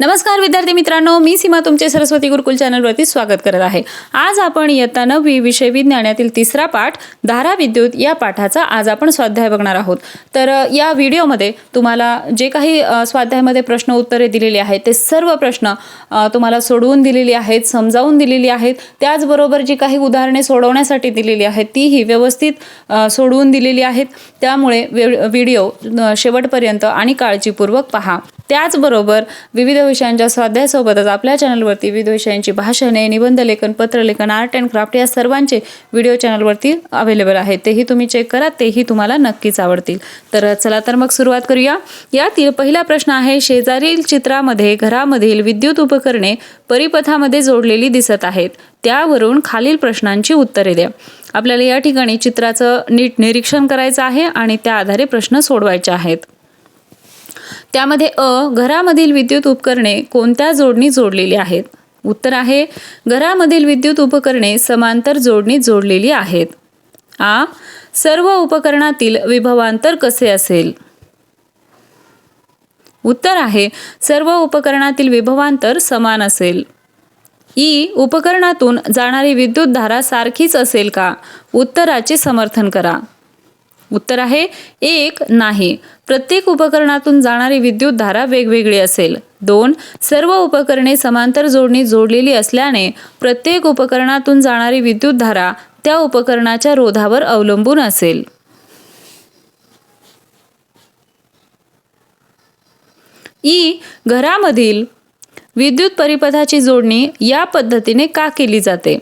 नमस्कार विद्यार्थी मित्रांनो. मी सीमा तुमचे सरस्वती गुरुकुल चॅनलवरती स्वागत करत आहे. आज आपण इयत्ता नववी विषय विज्ञानातील तिसरा पाठ धारा विद्युत या पाठाचा आज आपण स्वाध्याय बघणार आहोत. तर या व्हिडिओमध्ये तुम्हाला जे काही स्वाध्यायामध्ये प्रश्न उत्तरे दिलेली आहेत ते सर्व प्रश्न तुम्हाला सोडवून दिलेली आहेत समजावून दिलेली आहेत. त्याचबरोबर जी काही उदाहरणे सोडवण्यासाठी दिलेली आहेत तीही व्यवस्थित सोडवून दिलेली आहेत. त्यामुळे व्हिडिओ शेवटपर्यंत आणि काळजीपूर्वक पहा. त्याचबरोबर विविध विषयांच्या स्वाध्यायासोबतच आपल्या चॅनलवरती विविध विषयांची भाषणे निबंध लेखन पत्रलेखन आर्ट अँड क्राफ्ट या सर्वांचे व्हिडिओ चॅनलवरती अवेलेबल आहेत. तेही तुम्ही चेक करा तेही तुम्हाला नक्कीच आवडतील. तर चला तर मग सुरुवात करूया. यातील पहिला प्रश्न आहे शेजारील चित्रामध्ये घरामधील विद्युत उपकरणे परिपथामध्ये जोडलेली दिसत आहेत. त्यावरून खालील प्रश्नांची उत्तरे द्या. आपल्याला या ठिकाणी चित्राचं नीट निरीक्षण करायचं आहे आणि त्या आधारे प्रश्न सोडवायचे आहेत. त्यामध्ये अ घरामधील विद्युत उपकरणे कोणत्या जोडणी जोडलेली आहेत? उत्तर आहे घरामधील विद्युत उपकरणे समांतर जोडणीत जोडलेली आहेत. आ सर्व उपकरणातील विभवांतर कसे असेल? उत्तर आहे सर्व उपकरणातील विभवांतर समान असेल. ई उपकरणातून जाणारी विद्युत धारा सारखीच असेल का? उत्तराचे समर्थन करा. उत्तर आहे एक नाही. प्रत्येक उपकरणातून जाणारी विद्युत धारा वेगवेगळी असेल. दोन सर्व उपकरणे समांतर जोडणी जोडलेली असल्याने प्रत्येक उपकरणातून जाणारी विद्युत धारा त्या उपकरणाच्या रोधावर अवलंबून असेल. ई घरामधील विद्युत परिपथाची जोडणी या पद्धतीने का केली जाते?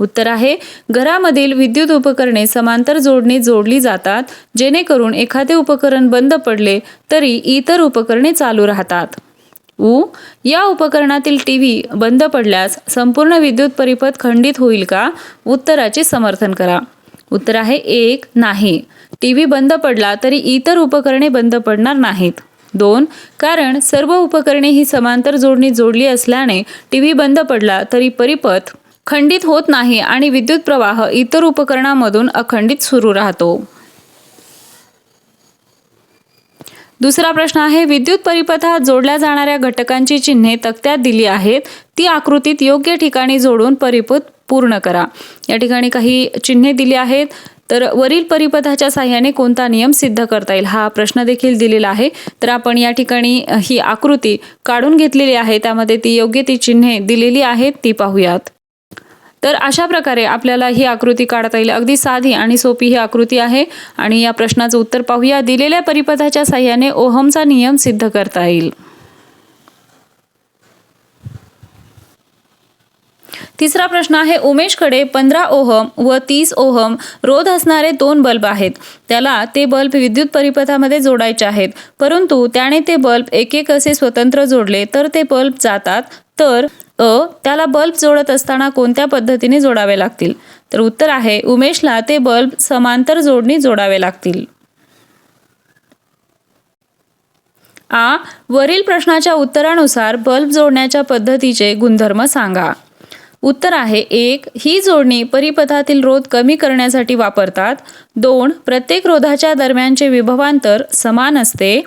उत्तर आहे घरामधील विद्युत उपकरणे समांतर जोडणी जोडली जातात जेणेकरून एखादे उपकरण बंद पडले तरी इतर उपकरणे चालू राहतात. उ या उपकरणातील टी व्ही बंद पडल्यास संपूर्ण विद्युत परिपथ खंडित होईल का? उत्तराचे समर्थन करा. उत्तर आहे एक नाही. टी व्ही बंद पडला तरी इतर उपकरणे बंद पडणार नाहीत. दोन कारण सर्व उपकरणे ही समांतर जोडणी जोडली असल्याने टी व्ही बंद पडला तरी परिपथ खंडित होत नाही आणि विद्युत प्रवाह इतर उपकरणामधून अखंडित सुरू राहतो. दुसरा प्रश्न आहे विद्युत परिपथात जोडल्या जाणाऱ्या घटकांची चिन्हे तक्त्यात दिली आहेत. ती आकृतीत योग्य ठिकाणी जोडून परिपथ पूर्ण करा. या ठिकाणी काही चिन्हे दिली आहेत. तर वरील परिपथाच्या साह्याने कोणता नियम सिद्ध करता येईल? हा प्रश्न देखील दिलेला आहे. तर आपण या ठिकाणी ही आकृती काढून घेतलेली आहे. त्यामध्ये ती योग्य ती चिन्हे दिलेली आहेत. ती पाहूयात. तर अशा प्रकारे आपल्याला ही आकृती काढता येईल. अगदी साधी आणि सोपी ही आकृती आहे. आणि या प्रश्नाचं उत्तर पाहूया. दिलेल्या परिपथाच्या साह्याने ओहमचा नियम सिद्ध करता येईल. तिसरा प्रश्न आहे उमेशकडे पंधरा ओहम व तीस ओहम रोध असणारे दोन बल्ब आहेत. त्याला ते बल्ब विद्युत परिपथामध्ये जोडायचे आहेत. परंतु त्याने ते बल्ब एक एक असे स्वतंत्र जोडले तर ते बल्ब जातात. तर अ त्याला बल्ब जोडत असताना कोणत्या पद्धतीने जोडावे लागतील? तर उत्तर आहे उमेशला ते बल्ब समांतर जोडणी जोडावे लागतील. आ वरील प्रश्नाच्या उत्तरानुसार बल्ब जोडण्याच्या पद्धतीचे गुणधर्म सांगा. उत्तर आहे एक ही जोडणी परिपथातील रोध कमी करण्यासाठी वापरतात. दोन प्रत्येक रोधाच्या दरम्यानचे विभवांतर समान असते.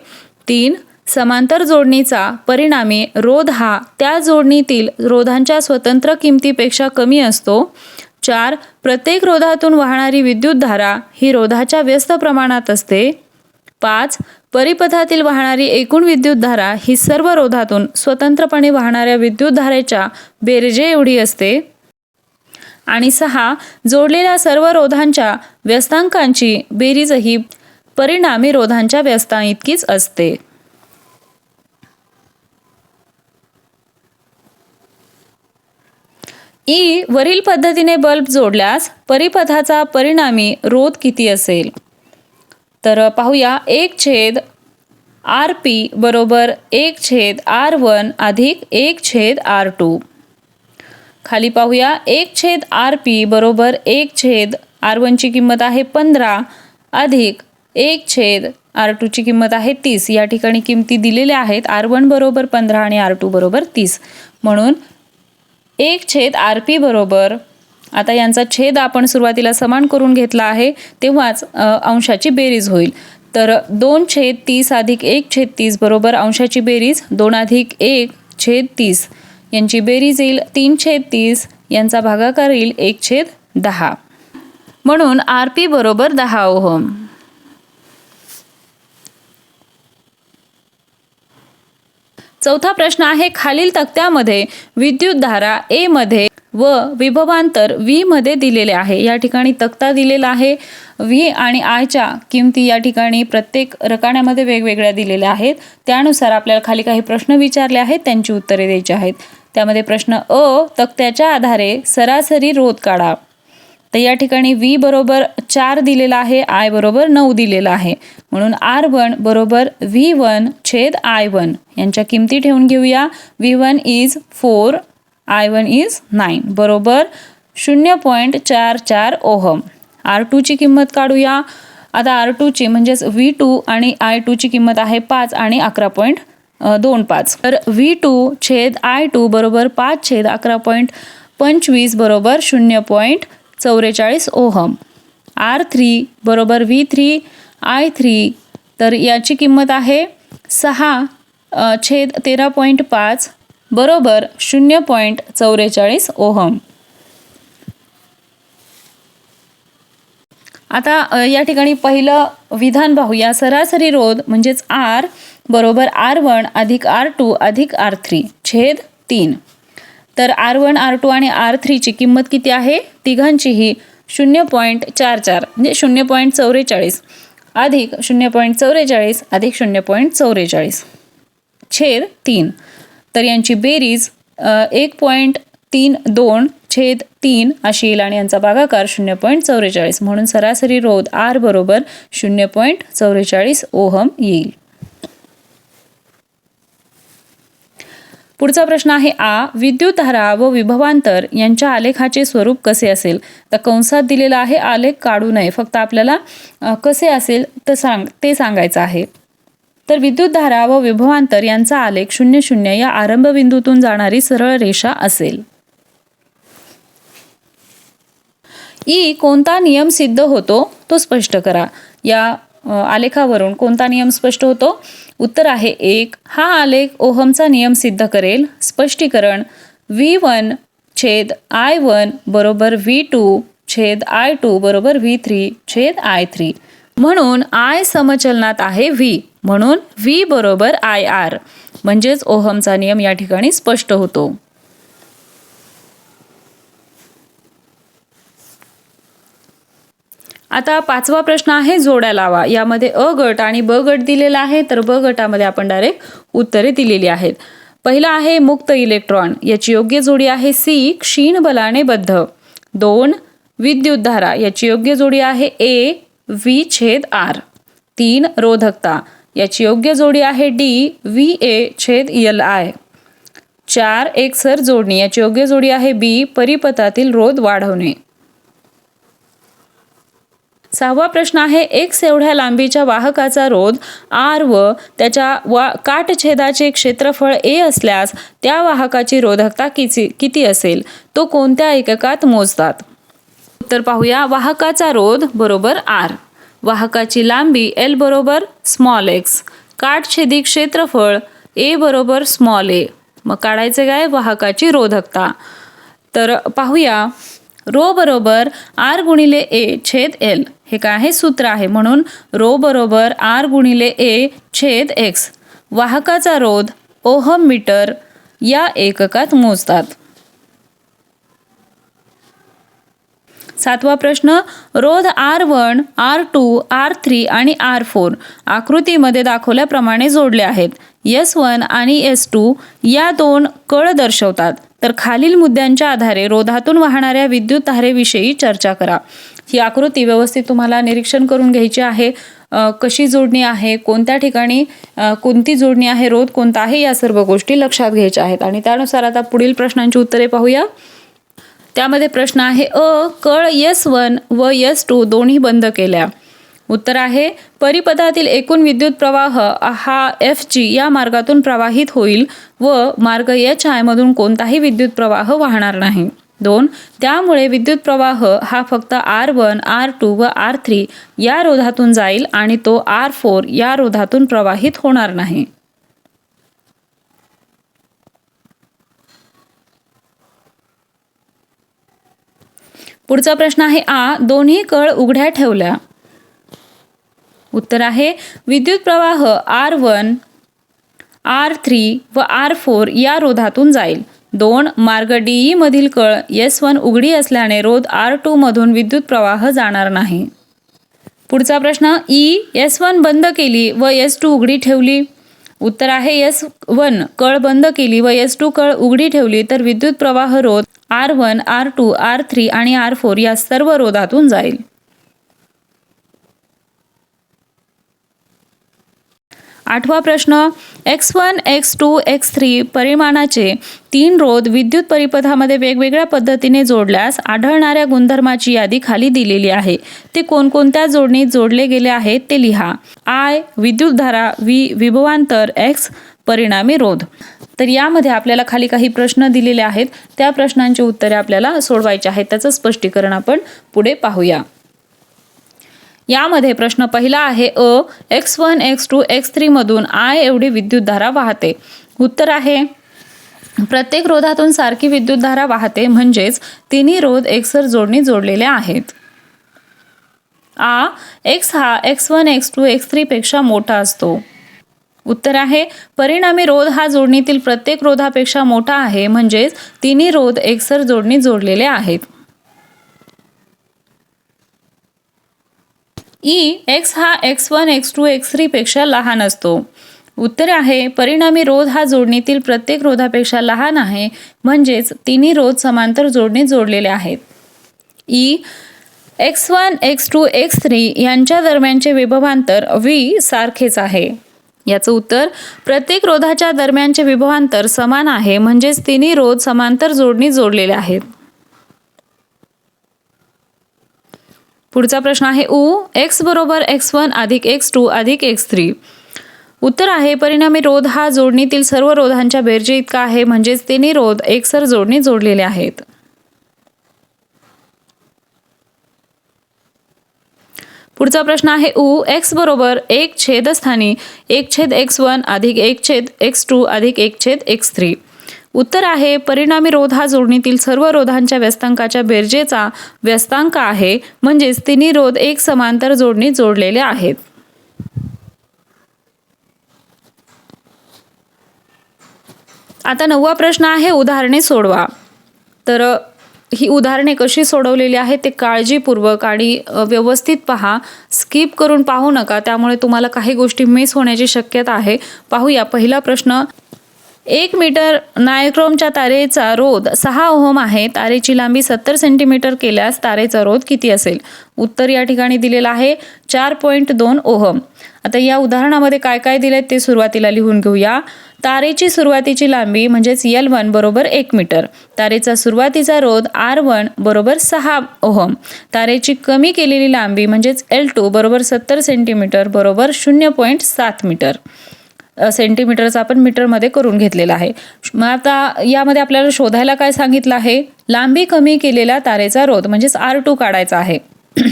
तीन समांतर जोडणीचा परिणामी रोध हा त्या जोडणीतील रोधांच्या स्वतंत्र किमतीपेक्षा कमी असतो. चार प्रत्येक रोधातून वाहणारी विद्युतधारा ही रोधाच्या व्यस्त प्रमाणात असते. पाच परिपथातील वाहणारी एकूण विद्युतधारा ही सर्व रोधातून स्वतंत्रपणे वाहणाऱ्या विद्युतधारेच्या बेरजे एवढी असते. आणि सहा जोडलेल्या सर्व रोधांच्या व्यस्तांकांची बेरीजही परिणामी रोधांच्या व्यस्तांइतकीच असते. ई वरील पद्धतीने बल्ब जोडल्यास परिपथाचा परिणामी रोध किती असेल? तर पाहूया एक छेद आर पी बरोबर एक छेद आर वन अधिक एक छेद आर टू. खाली पाहूया एक छेद आर पी बरोबर एक छेद आर वनची किंमत आहे पंधरा अधिक एक छेद आर टूची किंमत आहे तीस. या ठिकाणी किमती दिलेल्या आहेत. आर वन बरोबर पंधरा आणि आर टू बरोबर तीस. म्हणून एक छेद आर पी बरोबर आता यांचा छेद आपण सुरुवातीला समान करून घेतला आहे तेव्हाच अंशाची बेरीज होईल. तर दोन छेद तीस अधिक एक छेद तीस बरोबर अंशाची बेरीज दोन अधिक एक छेद तीस. यांची बेरीज येईल तीन छेद तीस यांचा भागाकार येईल एक छेद दहा. म्हणून आर पी बरोबर दहा ओहम. चौथा प्रश्न आहे खालील तक्त्यामध्ये विद्युतधारा ए मध्ये व विभवांतर व्ही मध्ये दिलेले आहे. या ठिकाणी तक्ता दिलेला आहे. व्ही आणि आयच्या किमती या ठिकाणी प्रत्येक रकाण्यामध्ये वेगवेगळ्या दिलेल्या आहेत. त्यानुसार आपल्याला खाली काही प्रश्न विचारले आहेत. त्यांची उत्तरे द्यायची आहेत. त्यामध्ये प्रश्न अ तक्त्याच्या आधारे सरासरी रोध काढा. तर या ठिकाणी व्ही बरोबर चार दिलेला आहे आय बरोबर नऊ दिलेला आहे. म्हणून आर वन बरोबर व्ही वन छेद आय वन. यांच्या किमती ठेवून घेऊया. V one is four I one is nine बरोबर? शून्य पॉईंट चार चार ओहम. आर टूची किंमत काढूया. आता आर टूची म्हणजेच व्ही टू आणि आय टूची किंमत आहे पाच आणि अकरा पॉईंट दोन पाच. तर व्ही टू छेद आय टू बरोबर पाच छेद अकरा पॉईंट पंचवीस बरोबर शून्य पॉईंट चौवेचाळीस ओहम. आर थ्री बरोबर व्ही थ्री आय थ्री तर याची किंमत आहे सहा छेद तेरा पॉईंट पाच बरोबर शून्य पॉईंट चौवेचाळीस ओहम. आता या ठिकाणी पहिलं विधान पाहूया सरासरी रोध म्हणजेच आर बरोबर आर वन अधिक आर टू अधिक आर थ्री छेद तीन. तर आर वन आर टू आणि आर थ्रीची किंमत किती आहे? तिघांचीही शून्य पॉईंट चार चार म्हणजे शून्य पॉईंट चौवेचाळीस अधिक शून्य पॉईंट चौवेचाळीस अधिक शून्य पॉईंट चौवेचाळीस छेद तीन. तर यांची बेरीज एक पॉईंट तीन दोन छेद तीन अशी येईल आणि यांचा भागाकार शून्य पॉईंट चौवेचाळीस. म्हणून सरासरी रोध आर बरोबर शून्य पॉईंट चौवेचाळीस ओहम येईल. पुढचा प्रश्न आहे आ विद्युतधारा व विभवांतर यांच्या आलेखाचे स्वरूप कसे असेल? तर कंसात दिलेला आहे आलेख काढू नये. फक्त आपल्याला कसे असेल तर सांग ते सांगायचं आहे. तर विद्युतधारा व विभवांतर यांचा आलेख शून्य शून्य या आरंभबिंदूतून जाणारी सरळ रेषा असेल. ई कोणता नियम सिद्ध होतो तो स्पष्ट करा. या आलेखावरून कोणता नियम स्पष्ट होतो? उत्तर आहे एक. हा आलेख ओहमचा नियम सिद्ध करेल. स्पष्टीकरण व्ही वन छेद आय वन बरोबर व्ही टू छेद आय टू बरोबर व्ही थ्री छेद आय थ्री. म्हणून आय समचलनात आहे व्ही. म्हणून व्ही बरोबर आय आर. म्हणजेच ओहमचा नियम या ठिकाणी स्पष्ट होतो. आता पाचवा प्रश्न आहे जोड्या लावा. यामध्ये अ गट आणि ब गट दिलेला आहे तर ब गटामध्ये आपण डायरेक्ट उत्तरे दिलेली आहेत. पहिला आहे मुक्त इलेक्ट्रॉन. याची योग्य जोडी आहे सी क्षीण बलाने बद्ध. दोन विद्युतधारा. याची योग्य जोडी आहे ए व्ही छेद आर. तीन रोधकता. याची योग्य जोडी आहे डी व्ही ए छेद यल आय. चार एकसर जोडणी. याची योग्य जोडी आहे बी परिपथातील रोध वाढवणे. सहावा प्रश्न आहे एक्स एवढ्या लांबीच्या वाहकाचा रोध आर व त्याच्या वा काटछेदाचे क्षेत्रफळ ए असल्यास त्या वाहकाची रोधकता किती किती असेल? तो कोणत्या एककात मोजतात? उत्तर पाहूया वाहकाचा रोध बरोबर आर. वाहकाची लांबी एल बरोबर स्मॉल एक्स. काटछेदी क्षेत्रफळ ए बरोबर स्मॉल ए. मग काढायचं काय? वाहकाची रोधकता. तर पाहूया रो बरोबर आर गुणिले ए छेद एल. हे काय आहे? सूत्र आहे. म्हणून रो बरोबर आर गुणिले ए छेद एक्स. वाहकाचा रोध ओहम मीटर या एककात मोजतात. सातवा प्रश्न रोध R one R two R three आणि आर फोर आकृतीमध्ये दाखवल्याप्रमाणे जोडले आहेत. एस वन आणि एस टू या दोन कळ दर्शवतात. तर खालील मुद्द्यांच्या आधारे रोधातून वाहणाऱ्या विद्युत धारेविषयी चर्चा करा. ही आकृती व्यवस्थित तुम्हाला निरीक्षण करून घ्यायची आहे. कशी जोडणी आहे कोणत्या ठिकाणी कोणती जोडणी आहे रोध कोणता आहे या सर्व गोष्टी लक्षात घ्यायच्या आहेत. आणि त्यानुसार आता पुढील प्रश्नांची उत्तरे पाहूया. त्यामध्ये प्रश्न आहे अ कळ यस वन व यस टू दोन्ही बंद केल्या. उत्तर आहे परिपथातील एकूण विद्युत प्रवाह हा एफ जी या मार्गातून प्रवाहित होईल व मार्ग एच आयमधून कोणताही विद्युत प्रवाह वाहणार नाही. दोन त्यामुळे विद्युत प्रवाह हा फक्त आर वन आर टू व आर थ्री या रोधातून जाईल आणि तो आर फोर या रोधातून प्रवाहित होणार नाही. पुढचा प्रश्न आहे आ. दोन्ही कळ उघड्या ठेवल्या. उत्तर आहे विद्युत प्रवाह आर वन आर थ्री व आर फोर या रोधातून जाईल. दोन मार्ग डीई मधील कळ एस वन उघडी असल्याने रोध आर टू मधून विद्युत प्रवाह जाणार नाही. पुढचा प्रश्न ई एस वन बंद केली व एस टू उघडी ठेवली? उत्तर आहे एस वन कळ बंद केली व एस टू कळ उघडी ठेवली तर विद्युत प्रवाह रोध R one R two R three आणि आर फोर या सर्व रोधातून जाईल. आठवा प्रश्न X one X two X three परिमाणाचे तीन रोध विद्युत परिपथामध्ये वेगवेगळ्या पद्धतीने जोडल्यास आढळणाऱ्या गुणधर्माची यादी खाली दिलेली आहे. ते कोणकोणत्या जोडणीत जोडले गेले आहेत ते लिहा. आय विद्युतधारा व्ही विभवांतर एक्स परिणामी रोध. तर यामध्ये आपल्याला खाली काही प्रश्न दिलेले आहेत. त्या प्रश्नांची उत्तरे आपल्याला सोडवायची आहेत. त्याचं स्पष्टीकरण आपण पुढे पाहूया. यामध्ये प्रश्न पहिला आहे अ X one X two X थ्रीमधून I एवढी विद्युतधारा वाहते. उत्तर आहे प्रत्येक रोधातून सारखी विद्युतधारा वाहते म्हणजेच तिन्ही रोध एकसर जोडणी जोडलेले आहेत. आ एक्स हा X one X two X थ्रीपेक्षा मोठा असतो. उत्तर आहे परिणामी रोध हा जोडणीतील प्रत्येक रोधापेक्षा मोठा आहे म्हणजेच तिन्ही रोध एकसर जोडणी जोडलेले आहेत. ई एक्स हा X one X two X थ्रीपेक्षा लहान असतो. उत्तर आहे परिणामी रोध हा जोडणीतील प्रत्येक रोधापेक्षा लहान आहे म्हणजेच तिन्ही रोध समांतर जोडणी जोडलेले आहेत. E X one X two X three यांच्या दरम्यानचे विभवांतर व्ही सारखेच आहे. याचं उत्तर प्रत्येक रोधाच्या दरम्यानचे विभवांतर समान आहे म्हणजेच तिन्ही रोध समांतर जोडणी जोडलेले आहेत. पुढचा प्रश्न आहे ऊ एक्स बरोबर एक्स वन अधिक एक्स टू अधिक एक्स थ्री. उत्तर आहे परिणामी रोध हा जोडणीतील सर्व रोधांच्या बेरजे इतका आहे म्हणजेच तिन्ही रोध एकसर जोडणी जोडलेले आहेत. पुढचा प्रश्न आहे ऊ एक्स बरोबर एक छेदस्थानी एक छेद एक्स वन अधिक एक छेद एक्स टू अधिक एक छेद एक्स थ्री. उत्तर आहे परिणामी रोध हा जोडणीतील सर्व रोधांच्या व्यस्तांकाच्या बेरजेचा व्यस्तांक आहे. म्हणजेच तिन्ही रोध एक समांतर जोडणीत जोडलेले आहेत. आता नववा प्रश्न आहे उदाहरणे सोडवा. तर ही उदाहरणे कशी सोडवलेली आहेत ते काळजीपूर्वक आणि व्यवस्थित पहा. स्किप करून पाहू नका त्यामुळे तुम्हाला काही गोष्टी मिस होण्याची शक्यता आहे. पाहूया पहिला प्रश्न एक मीटर नायक्रोमच्या तारेचा रोध सहा ओहम आहे. तारेची लांबी सत्तर सेंटीमीटर केल्यास तारेचा रोध किती असेल? उत्तर या ठिकाणी दिलेलं आहे चार पॉईंट दोन ओहम. आता या उदाहरणामध्ये काय काय दिलं ते सुरुवातीला लिहून घेऊया. तारेची सुरुवातीची लांबी म्हणजेच यल वन बरोबर एक मीटर. तारेचा सुरुवातीचा रोध आर वन बरोबर सहा ओहम. तारेची कमी केलेली लांबी म्हणजेच एल टू बरोबर सत्तर सेंटीमीटर बरोबर शून्य पॉईंट सात मीटर. सेंटीमीटरचा आपण मीटरमध्ये करून घेतलेला आहे. मग आता यामध्ये आपल्याला शोधायला काय सांगितलं आहे? लांबी कमी केलेल्या तारेचा रोध म्हणजेच आर टू काढायचा आहे.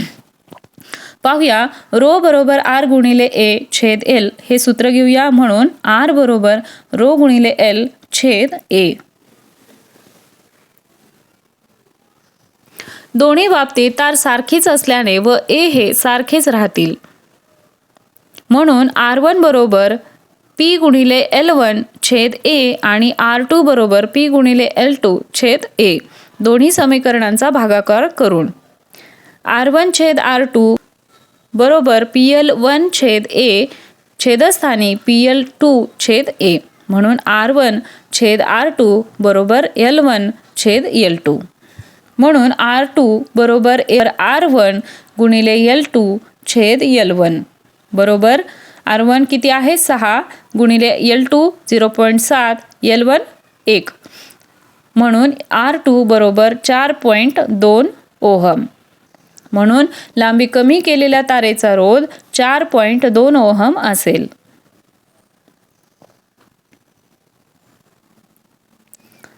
पाहूया रो बरोबर आर गुणिले ए छेद एल हे सूत्र घेऊया म्हणून आर बरोबर रो गुणिले एल छेद ए दोन्ही बाबतीत तार सारखीच असल्याने व ए हे सारखेच राहतील. म्हणून आर वन बरोबर पी गुणिले एल वन छेद ए आणि आर टू बरोबर पी गुणिले एल टू छेद ए. दोन्ही समीकरणांचा भागाकार करून. आर वन छेद आर टू बरोबर पी एल वन छेद ए छेदस्थानी पी एल टू छेद ए. म्हणून आर वन छेद आर टू बरोबर एल वन छेद एल टू. म्हणून आर टू बरोबर एर आर वन गुणिले एल टू छेद एल वन बरोबर आर वन किती आहे? सहा गुणिले एल टू झिरो पॉईंट सात एल वन एक. म्हणून आर टू बरोबर चार पॉईंट दोन ओहम. म्हणून लांबी कमी केलेल्या तारेचा रोध चार पॉईंट दोन ओहम असेल.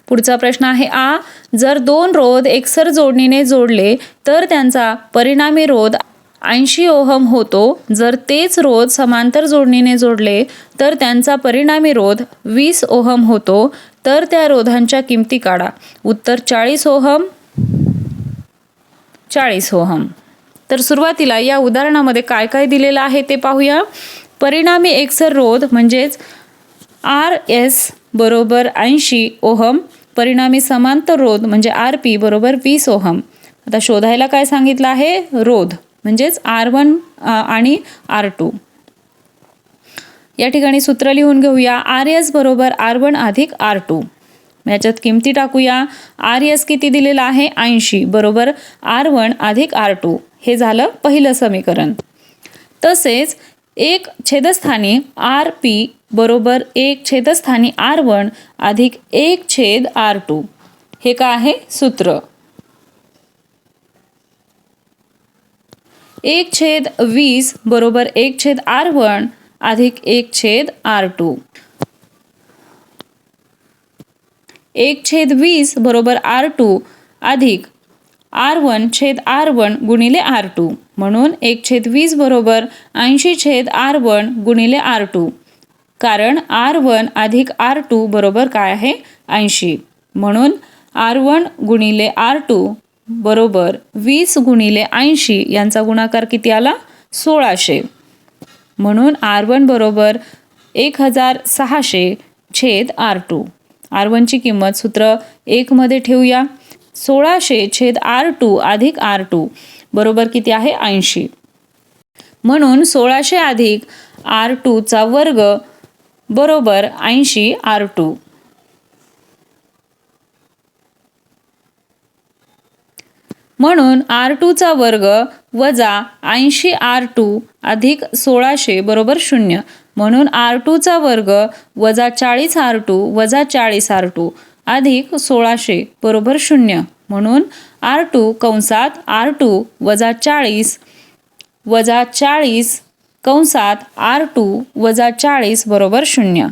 पुढचा प्रश्न आहे आ. जर दोन रोध एकसर जोडणीने जोडले तर त्यांचा परिणामी रोध ऐंशी ओहम होतो. जर तेच रोध समांतर जोडणीने जोडले तर त्यांचा परिणामी रोध वीस ओहम होतो. तर त्या रोधांच्या किमती काढा. उत्तर चाळीस ओहम. चाळीस ओहम. तर सुरुवातीला या उदाहरणामध्ये काय काय दिलेलं आहे ते पाहूया. परिणामी एकसर रोध म्हणजेच आर एस बरोबर ऐंशी ओहम. परिणामी समांतर रोध म्हणजे आर पी बरोबर वीस ओहम. आता शोधायला काय सांगितलं आहे? रोध. म्हणजेच आर वन आणि आर टू. या ठिकाणी सूत्र लिहून घेऊया. आर एस बरोबर आर वन अधिक आर टू. याच्यात किमती टाकूया. आर एस किती दिलेलं आहे? ऐंशी. बरोबर आर वन अधिक आर टू. हे झालं पहिलं समीकरण. तसेच एक छेदस्थानी आर पी बरोबर एक छेदस्थानी आर वन अधिक एक छेद आर टू. हे का आहे? सूत्र. एक छेद वीस बरोबर एक छेद आर वन अधिक एक छेद आर टू. एक छेद वीस बरोबर आर टू अधिक आर वन छेद आर वन गुणिले आर टू. म्हणून एक छेद वीस बरोबर ऐंशी छेद आर वन गुणिले आर टू. कारण आर वन अधिक आर टू बरोबर काय आहे? ऐंशी. म्हणून आर वन गुणिले आर टू बरोबर वीस गुणिले ऐंशी यांचा गुणाकार किती आला? सोळाशे. म्हणून आर वन बरोबर एक हजार सहाशे छेद आर टू. आर वनची किंमत सूत्र एकमध्ये ठेवूया. सोळाशे छेद आर टू अधिक आर टू बरोबर किती आहे? ऐंशी. म्हणून सोळाशे अधिक आर टूचा वर्ग बरोबर ऐंशी आर टू. म्हणून आर टूचा वर्ग वजा ऐंशी आर टू अधिक सोळाशे बरोबर शून्य. म्हणून आर टूचा वर्ग वजा चाळीस आर टू वजा चाळीस आर टू अधिक सोळाशे बरोबर शून्य. म्हणून आर टू कंसात आर टू वजा चाळीस वजा चाळीस कंसात आर टू वजा चाळीस बरोबर शून्य.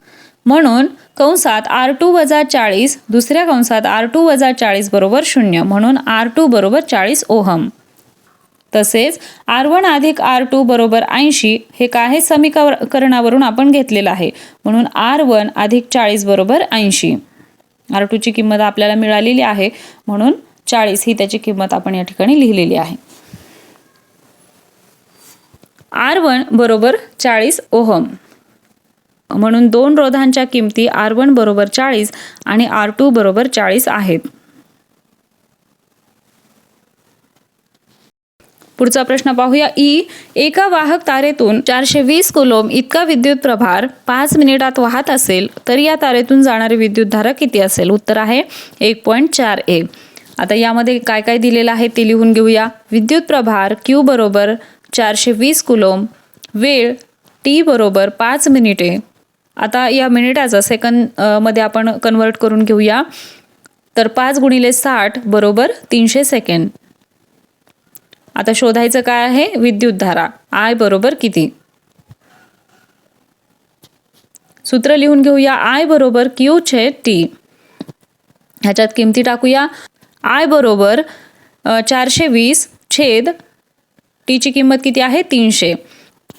म्हणून कंसात आर टू वजा चाळीस दुसऱ्या कंसात आर टू वजा चाळीस बरोबर शून्य म्हणून आर टू बरोबर चाळीस ओहम. तसेच आर वन अधिक आर टू बरोबर ऐंशी हे काय समीकरणावरून आपण घेतलेलं आहे? म्हणून आर वन अधिक चाळीस बरोबर ऐंशी. आर टूची किंमत आपल्याला मिळालेली आहे म्हणून चाळीस ही त्याची किंमत आपण या ठिकाणी लिहिलेली आहे. आर वन बरोबर चाळीस ओहम. म्हणून दोन रोधांच्या किमती आर वन बरोबर चाळीस आणि आर टू बरोबर चाळीस आहेत. पुढचा प्रश्न पाहूया. ई एका वाहक तारेतून चारशे वीस कुलोम इतका विद्युत प्रभार पाच मिनिटात वाहत असेल तर या तारेतून जाणारी विद्युतधारा किती असेल? उत्तर आहे एक पॉईंट चार ए. आता यामध्ये काय काय दिलेलं आहे ते लिहून घेऊया. विद्युत प्रभार क्यू बरोबर चारशे वीस कुलोम वेळ टी बरोबर पाच मिनिटे. आता या मिनिटाचा सेकंदमध्ये आपण कन्वर्ट करून घेऊया. तर पाच गुणिले साठ बरोबर तीनशे सेकंड आता शोधायचं काय आहे? विद्युतधारा आय बरोबर किती? सूत्र लिहून घेऊया. आय बरोबर क्यू छे टी ह्याच्यात किमती टाकूया. आय बरोबर चारशे वीस छेद टीची किंमत किती आहे? तीनशे.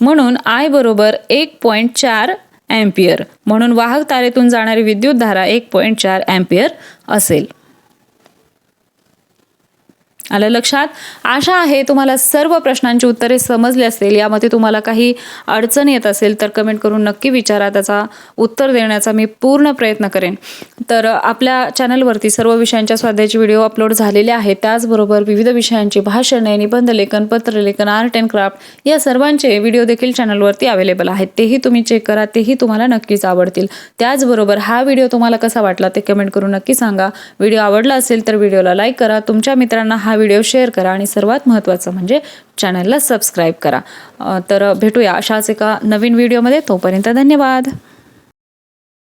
म्हणून आय बरोबर एक पॉईंट चार अँपियर म्हणून वाहक तारेतून जाणारी विद्युतधारा एक पॉईंट चार ॲम्पियर असेल. आलं लक्षात? आशा आहे तुम्हाला सर्व प्रश्नांची उत्तरे समजली असतील. यामध्ये तुम्हाला काही अडचण येत असेल तर कमेंट करून नक्की विचारा. त्याचा उत्तर देण्याचा मी पूर्ण प्रयत्न करेन. तर आपल्या चॅनलवरती सर्व विषयांच्या स्वाध्यायचे व्हिडिओ अपलोड झालेले आहेत. त्याचबरोबर विविध विषयांची भाषणे निबंध लेखन पत्रलेखन आर्ट अँड क्राफ्ट या सर्वांचे व्हिडिओ देखील चॅनलवरती अवेलेबल आहेत. तेही तुम्ही चेक करा. तेही तुम्हाला नक्कीच आवडतील. त्याचबरोबर हा व्हिडिओ तुम्हाला कसा वाटला ते कमेंट करून नक्की सांगा. व्हिडिओ आवडला असेल तर व्हिडिओला लाईक करा. तुमच्या मित्रांना हा हा व्हिडिओ शेअर करा आणि सर्वात महत्त्वाचं म्हणजे चॅनलला सबस्क्राईब करा. तर भेटूया अशाच एका नवीन व्हिडिओमध्ये. तोपर्यंत धन्यवाद.